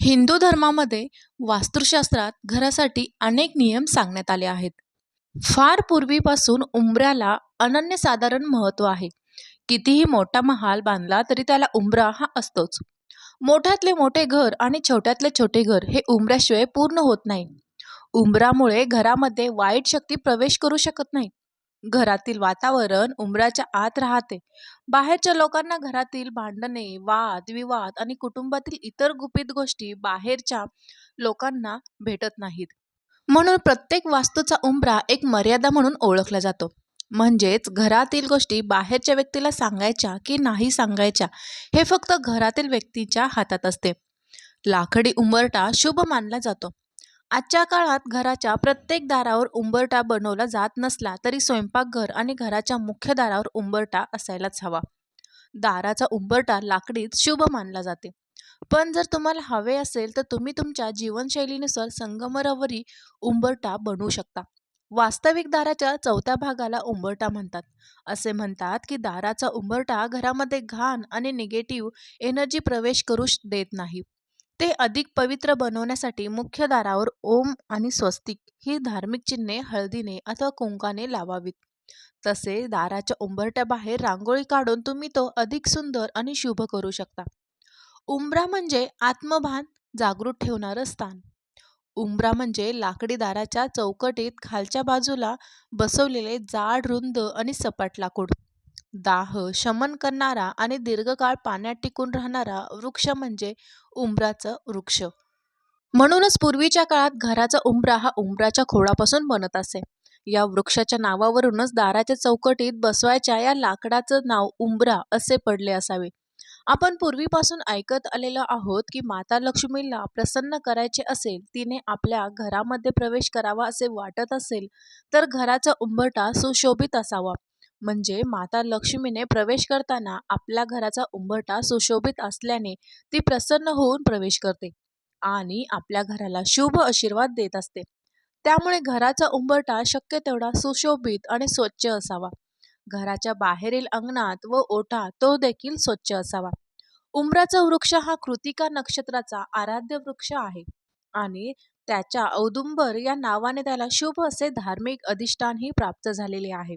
हिंदू धर्मामध्ये वास्तुशास्त्रात घरासाठी अनेक नियम सांगण्यात आले आहेत. फार पूर्वीपासून उंबऱ्याला अनन्यसाधारण महत्त्व आहे. कितीही मोठा महाल बांधला तरी त्याला उंबरा हा असतोच. मोठ्यातले मोठे घर आणि छोट्यातले छोटे घर हे उंबऱ्याशिवाय पूर्ण होत नाही. उंबरामुळे घरामध्ये वाईट शक्ती प्रवेश करू शकत नाही. घरातील वातावरण उंबराच्या आत राहते. बाहेरच्या लोकांना घरातील भांडणे वाद विवाद आणि कुटुंबातील इतर गुपित गोष्टी बाहेरच्या लोकांना भेटत नाहीत. म्हणून प्रत्येक वास्तूचा उंबरा एक मर्यादा म्हणून ओळखला जातो. म्हणजेच घरातील गोष्टी बाहेरच्या व्यक्तीला सांगायच्या की नाही सांगायच्या हे फक्त घरातील व्यक्तीच्या हातात असते. लाकडी उंबरटा शुभ मानला जातो. आजच्या काळात घराच्या प्रत्येक दारावर उंबरटा बनवला जात नसला तरी स्वयंपाकघर आणि घराच्या मुख्य दारावर उंबरटा असायलाच हवा. दाराचा उंबरटा लाकडीत शुभ मानला जाते. पण जर तुम्हाला हवे असेल तर तुम्ही तुमच्या जीवनशैलीनुसार संगमरवरी उंबरटा बनवू शकता. वास्तविक दाराच्या चौथ्या भागाला उंबरटा म्हणतात. असे म्हणतात की दाराचा उंबरटा घरामध्ये घाण आणि निगेटिव्ह एनर्जी प्रवेश करू श- देत नाही. ते अधिक पवित्र बनवण्यासाठी मुख्य दारावर ओम आणि स्वस्तिक ही धार्मिक चिन्हे हळदीने अथवा कुंकाने लावावीत. तसे दाराच्या उंबरट्याबाहेर रांगोळी काढून तुम्ही तो अधिक सुंदर आणि शुभ करू शकता. उंबरा म्हणजे आत्मभान जागृत ठेवणारं स्थान. उंबरा म्हणजे लाकडी दाराच्या चौकटीत खालच्या बाजूला बसवलेले जाड रुंद आणि सपाट लाकूड. दाह शमन करणारा आणि दीर्घकाळ पाण्यात टिकून राहणारा वृक्ष म्हणजे उंबराचं वृक्ष. म्हणूनच पूर्वीच्या काळात घराचा उंबरा हा उंबराच्या खोडापासून बनत असे. या वृक्षाच्या नावावरूनच दाराच्या चौकटीत बसवायच्या या लाकडाचं नाव उंबरा असे पडले असावे. आपण पूर्वीपासून ऐकत आलेलो आहोत की माता लक्ष्मीला प्रसन्न करायचे असेल तिने आपल्या घरामध्ये प्रवेश करावा असे वाटत असेल तर घराचा उंबरटा सुशोभित असावा. म्हणजे माता लक्ष्मीने प्रवेश करताना आपल्या घराचा उंबरटा सुशोभित असल्याने ती प्रसन्न होऊन प्रवेश करते आणि आपल्या घराला शुभ आशीर्वाद देत असते. त्यामुळे घराचा उंबरटा शक्य तेवढा सुशोभित आणि स्वच्छ असावा. घराच्या बाहेरील अंगणात व ओठा तो देखील स्वच्छ असावा. उंबराचा वृक्ष हा कृतिका नक्षत्राचा आराध्य वृक्ष आहे आणि त्याच्या औदुंबर या नावाने त्याला शुभ असे धार्मिक अधिष्ठानही प्राप्त झालेले आहे.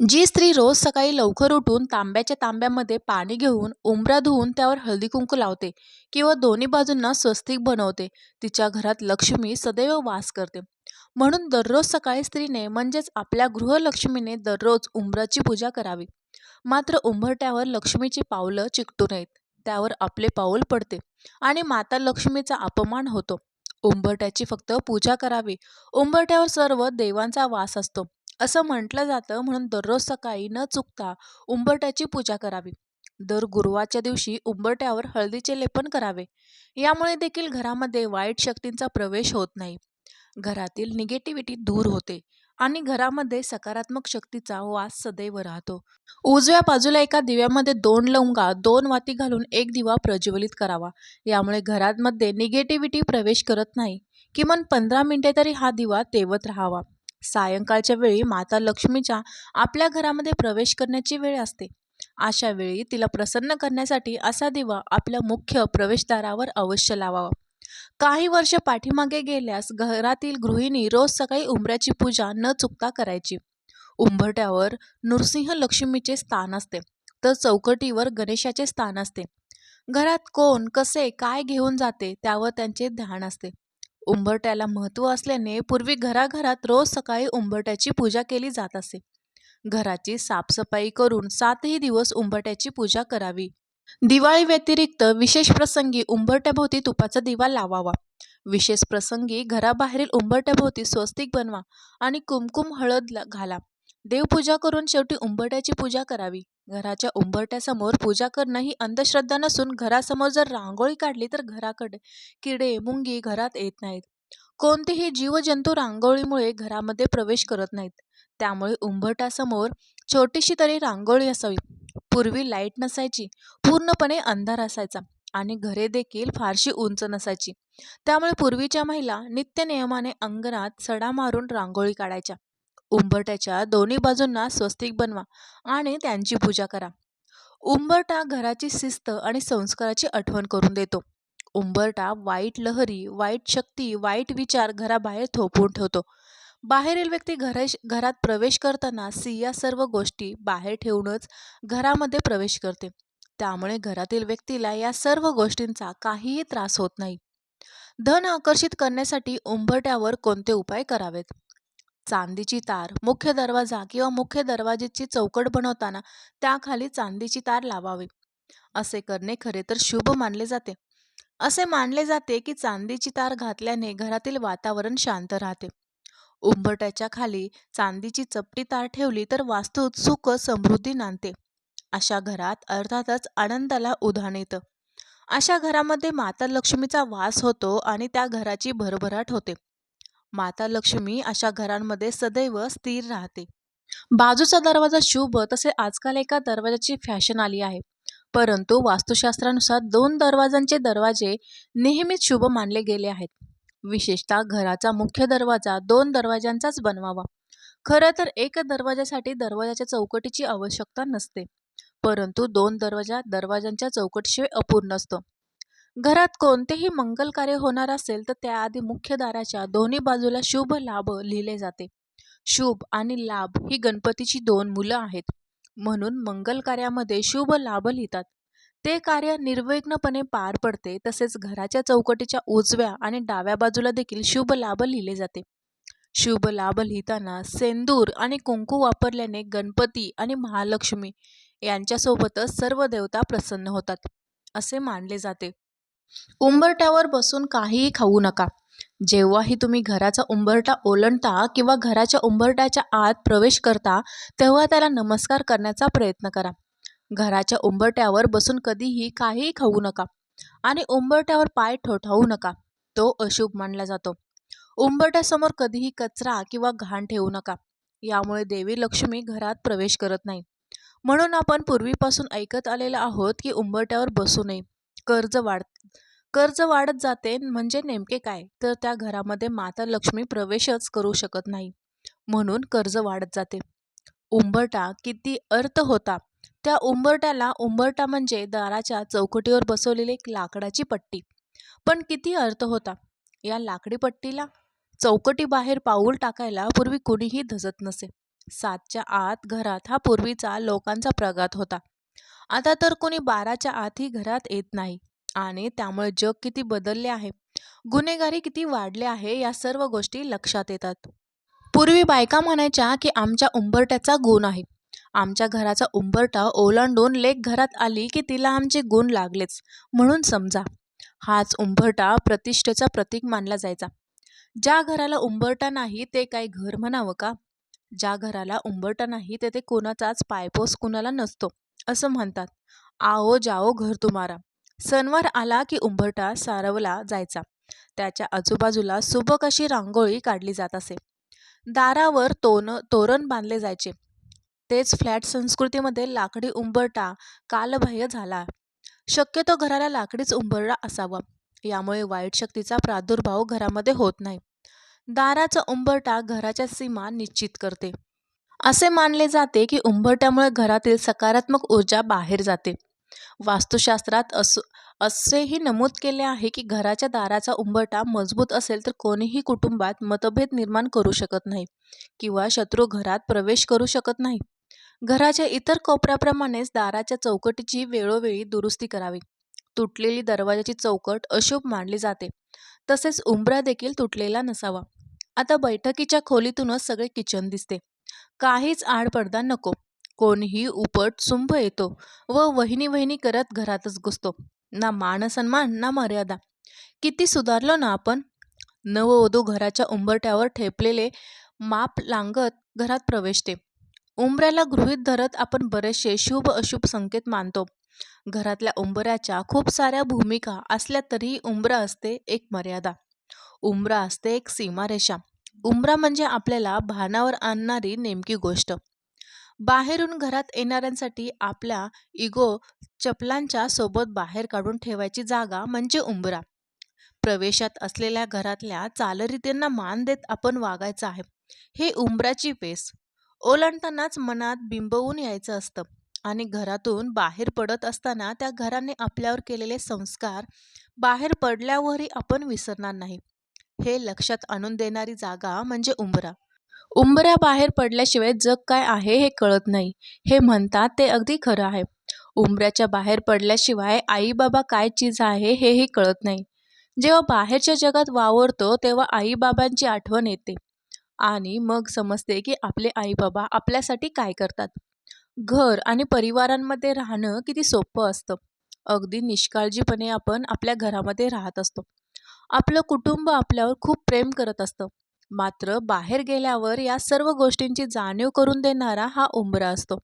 जी स्त्री रोज सकाळी लवकर उठून तांब्याच्या तांब्यामध्ये पाणी घेऊन उंबरा धुवून त्यावर हळदी कुंकू लावते किंवा दोन्ही बाजूंना स्वस्तिक बनवते. तिच्या घरात लक्ष्मी सदैव वास करते. म्हणून दररोज सकाळी स्त्रीने म्हणजेच आपल्या गृहलक्ष्मीने दररोज उंबराची पूजा करावी. मात्र उंबरट्यावर लक्ष्मीची पावलं चिकटू नयेत. त्यावर आपले पाऊल पडते आणि माता लक्ष्मीचा अपमान होतो. उंबरट्याची फक्त पूजा करावी. उंबरट्यावर सर्व देवांचा वास असतो. असं म्हटलं जातं म्हणून दररोज सकाळी न चुकता उंबरट्याची पूजा करावी. दर गुरुवारच्या दिवशी उंबरट्यावर हळदीचे लेपन करावे. यामुळे देखील घरामध्ये वाईट शक्तींचा प्रवेश होत नाही. घरातील निगेटिव्हिटी दूर होते आणि घरामध्ये सकारात्मक शक्तीचा वास सदैव राहतो. उजव्या बाजूला एका दिव्यामध्ये दोन लवंगा दोन वाती घालून एक दिवा प्रज्वलित करावा. यामुळे घरामध्ये निगेटिव्हिटी प्रवेश करत नाही. किमान पंधरा मिनिटे तरी हा दिवा तेवत राहावा. सायंकाळच्या वेळी माता लक्ष्मीच्या आपल्या घरामध्ये प्रवेश करण्याची वेळ असते. अशा वेळी तिला प्रसन्न करण्यासाठी असा दिवा आपल्या मुख्य प्रवेशद्वारावर अवश्य लावावा. काही वर्ष पाठीमागे गेल्यास घरातील गृहिणी रोज सकाळी उंबऱ्याची पूजा न चुकता करायची. उंबरट्यावर नृसिंह लक्ष्मीचे स्थान असते. तर चौकटीवर गणेशाचे स्थान असते. घरात कोण कसे काय घेऊन जाते त्यावर त्यांचे ध्यान असते. उंबरट्याला महत्त्व असल्याने पूर्वी घराघरात रोज सकाळी उंबरट्याची पूजा केली जात असे. घराची साफसफाई करून सातही दिवस उंबरट्याची पूजा करावी. दिवाळी व्यतिरिक्त विशेष प्रसंगी उंबरट्याभोवती तुपाचा दिवा लावावा. विशेष प्रसंगी घराबाहेरील उंबरट्याभोवती स्वस्तिक बनवा आणि कुमकुम हळद घाला. देवपूजा करून शेवटी उंबरट्याची पूजा करावी. घराच्या उंबरट्यासमोर पूजा करणं ही अंधश्रद्धा नसून घरासमोर जर रांगोळी काढली तर घराकडे किडे मुंगी घरात येत नाहीत. कोणतेही जीवजंतू रांगोळीमुळे घरामध्ये प्रवेश करत नाहीत. त्यामुळे उंबरट्यासमोर छोटीशी तरी रांगोळी असावी. पूर्वी लाइट नसायची पूर्णपणे अंधार असायचा आणि घरे देखील फारशी उंच नसायची. त्यामुळे पूर्वीच्या महिला नित्य नियमाने अंगणात सडा मारून रांगोळी काढायच्या. उंबरट्याच्या दोन्ही बाजूंना स्वस्तिक बनवा आणि त्यांची पूजा करा. उंबरटा घराची शिस्त आणि संस्काराची आठवण करून देतो. उंबरटा वाईट लहरी वाईट शक्ती वाईट विचार घराबाहेर थोपवून ठेवतो. बाहेरील व्यक्ती घरा घरात प्रवेश करताना सी या सर्व गोष्टी बाहेर ठेवूनच घरामध्ये प्रवेश करते. त्यामुळे घरातील व्यक्तीला या सर्व गोष्टींचा काहीही त्रास होत नाही. धन आकर्षित करण्यासाठी उंबरट्यावर कोणते उपाय करावेत? चांदीची तार. मुख्य दरवाजा किंवा मुख्य दरवाजेची चौकट बनवताना त्याखाली चांदीची तार लावावी. असे करणे खरे तर शुभ मानले जाते. असे मानले जाते की चांदीची तार घातल्याने घरातील वातावरण शांत राहते. उंबरट्याच्या खाली चांदीची चपटी तार ठेवली तर वास्तूत सुख समृद्धी नांदते. अशा घरात अर्थातच आनंदाला उधाण येतं. अशा घरामध्ये माता लक्ष्मीचा वास होतो आणि त्या घराची भरभराट होते. माता लक्ष्मी अशा घरांमध्ये सदैव स्थिर राहते. बाजूचा दरवाजा शुभ तसे आजकाल एका दरवाजाची फॅशन आली आहे. परंतु वास्तुशास्त्रानुसार दोन दरवाजांचे दरवाजे नेहमीच शुभ मानले गेले आहेत. विशेषतः घराचा मुख्य दरवाजा दोन दरवाजांचाच बनवावा. खरं तर एक दरवाजासाठी दरवाजाच्या चौकटीची आवश्यकता नसते. परंतु दोन दरवाजा दरवाजांच्या चौकटीशिवाय अपूर्ण असतो. घरात कोणतेही मंगल कार्य होणार असेल तर त्याआधी मुख्य दाराच्या दोन्ही बाजूला शुभ लाभ लिहिले जाते. शुभ आणि लाभ ही गणपतीची दोन मुलं आहेत. म्हणून मंगल कार्यामध्ये शुभ लाभ लिहितात. ते कार्य निर्विघ्नपणे पार पडते तसेच घराच्या चौकटीच्या उजव्या आणि डाव्या बाजूला देखील शुभ लाभ लिहिले जाते. शुभ लाभ लिहिताना सेंदूर आणि कुंकू वापरल्याने गणपती आणि महालक्ष्मी यांच्यासोबतच सर्व देवता प्रसन्न होतात असे मानले जाते. उंबरट्यावर बसून काहीही खाऊ नका. जेव्हाही तुम्ही घराचा उंबरटा ओलांडता किंवा घराच्या उंबरट्याच्या आत प्रवेश करता तेव्हा त्याला नमस्कार करण्याचा प्रयत्न करा. घराच्या उंबरट्यावर बसून कधीही काहीही खाऊ नका आणि उंबरट्यावर पाय ठोठावू नका. तो अशुभ मानला जातो. उंबरट्यासमोर कधीही कचरा किंवा घाण ठेवू नका. यामुळे देवी लक्ष्मी घरात प्रवेश करत नाही. म्हणून आपण पूर्वीपासून ऐकत आलेलो आहोत की उंबरट्यावर बसू नये. कर्ज वाढ कर्ज वाढत जाते म्हणजे नेमके काय? तर त्या घरामध्ये माता लक्ष्मी प्रवेशच करू शकत नाही. म्हणून कर्ज वाढत जाते. उंबरटा किती अर्थ होता. त्या उंबरट्याला उंबरटा म्हणजे दाराच्या चौकटीवर बसवलेली एक लाकडाची पट्टी. पण किती अर्थ होता? या लाकडी पट्टीला चौकटी बाहेर पाऊल टाकायला पूर्वी कुणीही धजत नसे. सातच्या आत घरात हा पूर्वीचा लोकांचा प्रघात होता. आता तर कोणी बाराच्या आतही घरात येत नाही आणि त्यामुळे जग किती बदलले आहे. गुन्हेगारी किती वाढले आहे या सर्व गोष्टी लक्षात येतात. पूर्वी बायका म्हणायच्या की आमच्या उंबरट्याचा गुण आहे. आमच्या घराचा उंबरटा ओलांडून लेक घरात आली की तिला आमचे गुण लागलेच. म्हणून समजा. हाच उंबरटा प्रतिष्ठेचा प्रतीक मानला जायचा. ज्या घराला उंबरटा नाही ते काही घर म्हणावं का? ज्या घराला उंबरटा नाही तेथे कोणाचाच पायपोस कुणाला नसतो. असं म्हणतात. आओ जाओ घर तुम्हारा. सणवार आला की उंबरटा सारवला जायचा. त्याच्या आजूबाजूला सुबक अशी रांगोळी काढली जात असे. दारावर तोन तोरण बांधले जायचे. तेच फ्लॅट संस्कृतीमध्ये लाकडी उंबरटा कालबाह्य झाला. शक्यतो घराला लाकडीच उंबरडा असावा. यामुळे वाईट शक्तीचा प्रादुर्भाव घरामध्ये होत नाही. दाराचा उंबरटा घराच्या सीमा निश्चित करते. असे मानले जाते की उंबरट्यामुळे घरातील सकारात्मक ऊर्जा बाहेर जाते. वास्तुशास्त्रात असं असेही नमूद केले आहे की घराच्या दाराचा उंबरटा मजबूत असेल तर कोणीही कुटुंबात मतभेद निर्माण करू शकत नाही किंवा शत्रू घरात प्रवेश करू शकत नाही. घराच्या इतर कोपऱ्याप्रमाणेच दाराच्या चौकटीची वेळोवेळी दुरुस्ती करावी. तुटलेली दरवाजाची चौकट अशुभ मानली जाते. तसेच उंबरा देखील तुटलेला नसावा. आता बैठकीच्या खोलीतूनच सगळे किचन दिसते. काहीच आडपडदा नको. कोणीही उपट सुंभ येतो व वहिनी वहिनी करत घरातच घुसतो. ना मान सन्मान ना मर्यादा. किती सुधारलो ना आपण? नववधू घराच्या उंबरट्यावर ठेपलेले माप लांगत घरात प्रवेशते. उंबऱ्याला गृहीत धरत आपण बरेचसे शुभ अशुभ संकेत मानतो. घरातल्या उंबऱ्याच्या खूप साऱ्या भूमिका असल्या तरीही उंबरा असते एक मर्यादा. उंबरा असते एक सीमारेषा. उंबरा म्हणजे आपल्याला भानावर आणणारी नेमकी गोष्ट. बाहेरून घरात येणाऱ्यांसाठी आपल्या इगो चपलांच्या सोबत बाहेर काढून ठेवायची जागा म्हणजे उंबरा प्रवेशात असलेल्या घरातल्या चालरीतींना मान देत आपण वागायचं आहे. हे उंबराची पेस ओलांडतानाच मनात बिंबवून यायचं असतं आणि घरातून बाहेर पडत असताना त्या घराने आपल्यावर केलेले संस्कार बाहेर पडल्यावरही आपण विसरणार नाही. हे लक्षात आणून देणारी जागा म्हणजे उंबरा. उंबऱ्या बाहेर पडल्याशिवाय जग काय आहे हे कळत नाही. हे म्हणतात ते अगदी खरं आहे. उंबऱ्याच्या बाहेर पडल्याशिवाय आई बाबा काय चीज आहे हेही कळत नाही. जेव्हा बाहेरच्या जगात वावरतो तेव्हा आईबाबांची आठवण येते. आणि मग समजते की आपले आईबाबा आपल्यासाठी काय करतात. घर आणि परिवारांमध्ये राहणं किती सोपं असतं. अगदी निष्काळजीपणे आपण आपल्या घरामध्ये राहत असतो. आपलं कुटुंब आपल्यावर खूप प्रेम करत असतं. मात्र बाहेर गेल्यावर या सर्व गोष्टींची जाणीव करून देणारा हा उंबरा असतो.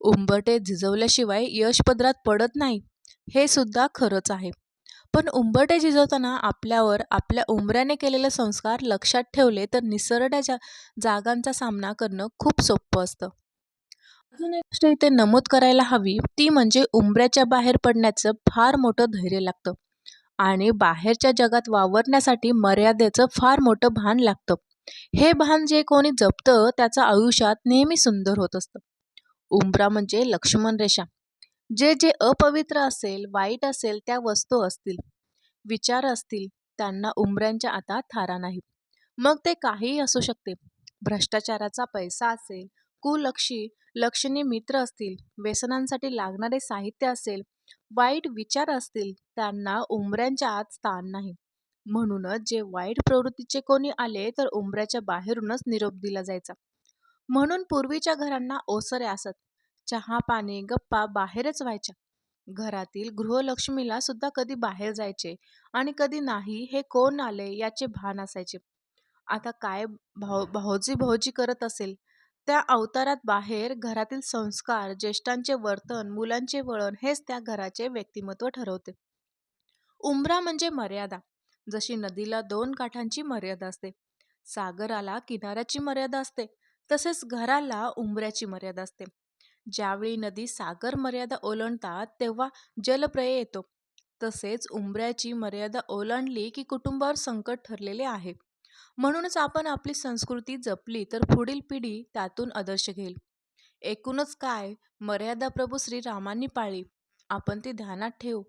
उंबरटे झिजवल्याशिवाय यश पदरात पडत नाही हे सुद्धा खरंच आहे. पण उंबरटे झिजवताना आपल्यावर आपल्या उंबऱ्याने केलेले संस्कार लक्षात ठेवले तर निसरड्या जा जागांचा सामना करणं खूप सोपं असतं. अजून एक गोष्ट इथे नमूद करायला हवी ती म्हणजे उंबऱ्याच्या बाहेर पडण्याचं फार मोठं धैर्य लागतं. आणि बाहेरच्या जगात वावरण्यासाठी मर्यादेचं फार मोठं भान लागतं. हे भान जे कोणी जपतं त्याचं आयुष्यात नेहमी सुंदर होत असतं. उंबरा म्हणजे लक्ष्मण रेषा. जे जे अपवित्र असेल वाईट असेल त्या वस्तू असतील. विचार असतील त्यांना उंबऱ्यांच्या आता थारा नाही. मग ते काहीही असू शकते. भ्रष्टाचाराचा पैसा असेल कुलक्षी लक्षणी मित्र असतील व्यसनांसाठी लागणारे साहित्य असेल वाईट विचार असतील त्यांना उंबऱ्यांच्या आत स्थान नाही. म्हणूनच जे वाईट प्रवृत्तीचे कोणी आले तर उंबऱ्याच्या बाहेरूनच निरोप दिला जायचा. म्हणून पूर्वीच्या घरांना ओसरे असत. चहा पाणी गप्पा बाहेरच व्हायच्या. घरातील गृहलक्ष्मीला सुद्धा कधी बाहेर जायचे आणि कधी नाही हे कोण आले याचे भान असायचे. आता काय भाऊ भाऊजी भाऊजी करत असेल? त्या अवतारात बाहेर घरातील संस्कार ज्येष्ठांचे वर्तन मुलांचे वळण हेच त्या घराचे व्यक्तिमत्व ठरवते. उंबरा म्हणजे मर्यादा. जशी नदीला दोन काठांची मर्यादा असते सागराला किनाऱ्याची मर्यादा असते तसेच घराला उंबऱ्याची मर्यादा असते. ज्यावेळी नदी सागर मर्यादा ओलांडतात तेव्हा जलप्रय येतो. तसेच उंबऱ्याची मर्यादा ओलांडली की कुटुंबावर संकट ठरलेले आहे. म्हणूनच आपण आपली संस्कृती जपली तर पुढील पिढी त्यातून आदर्श घेईल. एकूणच काय? मर्यादा प्रभू श्रीरामांनी पाळली. आपण ती ध्यानात ठेवू.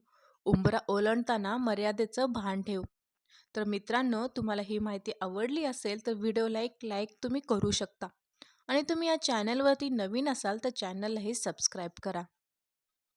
उंबरा ओलांडताना मर्यादेचं भान ठेव. तर मित्रांनो तुम्हाला ही माहिती आवडली असेल तर व्हिडिओला एक लाईक तुम्ही करू शकता. आणि तुम्ही या चॅनलवरती नवीन असाल तर चॅनललाही सबस्क्राईब करा.